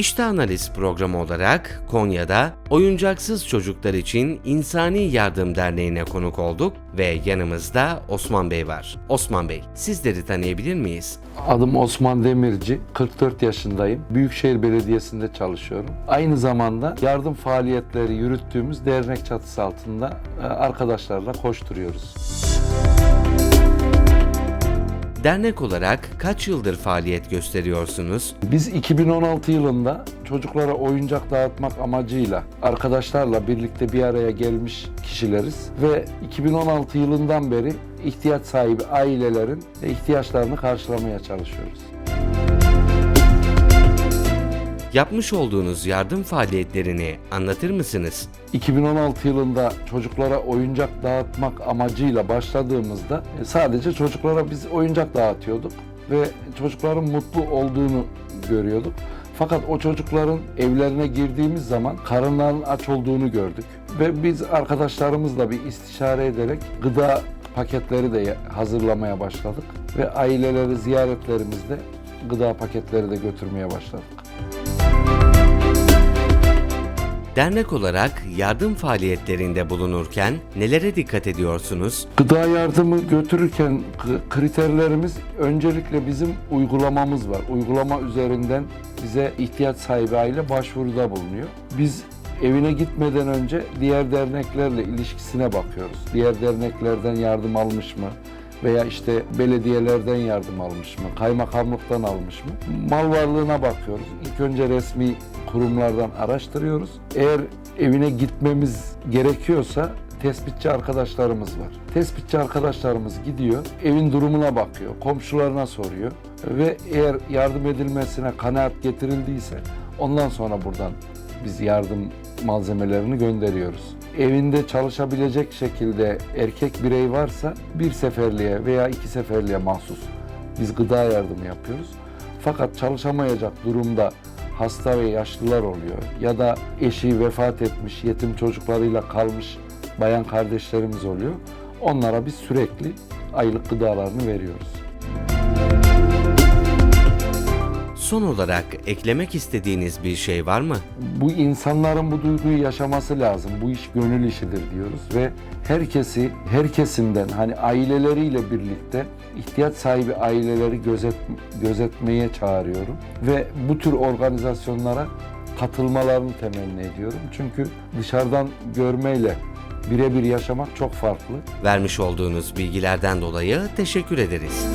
İşte Analiz programı olarak Konya'da Oyuncaksız Çocuklar için İnsani Yardım Derneği'ne konuk olduk ve yanımızda Osman Bey var. Osman Bey, sizleri tanıyabilir miyiz? Adım Osman Demirci, 44 yaşındayım. Büyükşehir Belediyesi'nde çalışıyorum. Aynı zamanda yardım faaliyetleri yürüttüğümüz dernek çatısı altında e, arkadaşlarla koşturuyoruz. Dernek olarak kaç yıldır faaliyet gösteriyorsunuz? Biz 2016 yılında çocuklara oyuncak dağıtmak amacıyla arkadaşlarla birlikte bir araya gelmiş kişileriz ve 2016 yılından beri ihtiyaç sahibi ailelerin ihtiyaçlarını karşılamaya çalışıyoruz. Yapmış olduğunuz yardım faaliyetlerini anlatır mısınız? 2016 yılında çocuklara oyuncak dağıtmak amacıyla başladığımızda e, sadece çocuklara biz oyuncak dağıtıyorduk ve çocukların mutlu olduğunu görüyorduk. Fakat o çocukların evlerine girdiğimiz zaman karınlarının aç olduğunu gördük. Ve biz arkadaşlarımızla bir istişare ederek gıda paketleri de hazırlamaya başladık. Ve aileleri ziyaretlerimizde gıda paketleri de götürmeye başladık. Dernek olarak yardım faaliyetlerinde bulunurken nelere dikkat ediyorsunuz? Gıda yardımı götürürken kriterlerimiz öncelikle bizim uygulamamız var. Uygulama üzerinden bize ihtiyaç sahibi aile başvuruda bulunuyor. Biz evine gitmeden önce diğer derneklerle ilişkisine bakıyoruz. Diğer derneklerden yardım almış mı? Veya işte belediyelerden yardım almış mı? Kaymakamlıktan almış mı? Mal varlığına bakıyoruz. İlk önce resmi kurumlardan araştırıyoruz. Eğer evine gitmemiz gerekiyorsa tespitçi arkadaşlarımız var. Tespitçi arkadaşlarımız gidiyor, evin durumuna bakıyor, komşularına soruyor ve eğer yardım edilmesine kanaat getirildiyse ondan sonra buradan biz yardım malzemelerini gönderiyoruz. Evinde çalışabilecek şekilde erkek birey varsa bir seferliğe veya iki seferliğe mahsus biz gıda yardımı yapıyoruz. Fakat çalışamayacak durumda hasta ve yaşlılar oluyor ya da eşi vefat etmiş, yetim çocuklarıyla kalmış bayan kardeşlerimiz oluyor. Onlara biz sürekli aylık gıdalarını veriyoruz. Son olarak eklemek istediğiniz bir şey var mı? Bu insanların bu duyguyu yaşaması lazım. Bu iş gönül işidir diyoruz ve herkesi, her kesimden hani aileleriyle birlikte ihtiyaç sahibi aileleri gözet, gözetmeye çağırıyorum. Ve bu tür organizasyonlara katılmalarını temenni ediyorum. Çünkü dışarıdan görmeyle birebir yaşamak çok farklı. Vermiş olduğunuz bilgilerden dolayı teşekkür ederiz.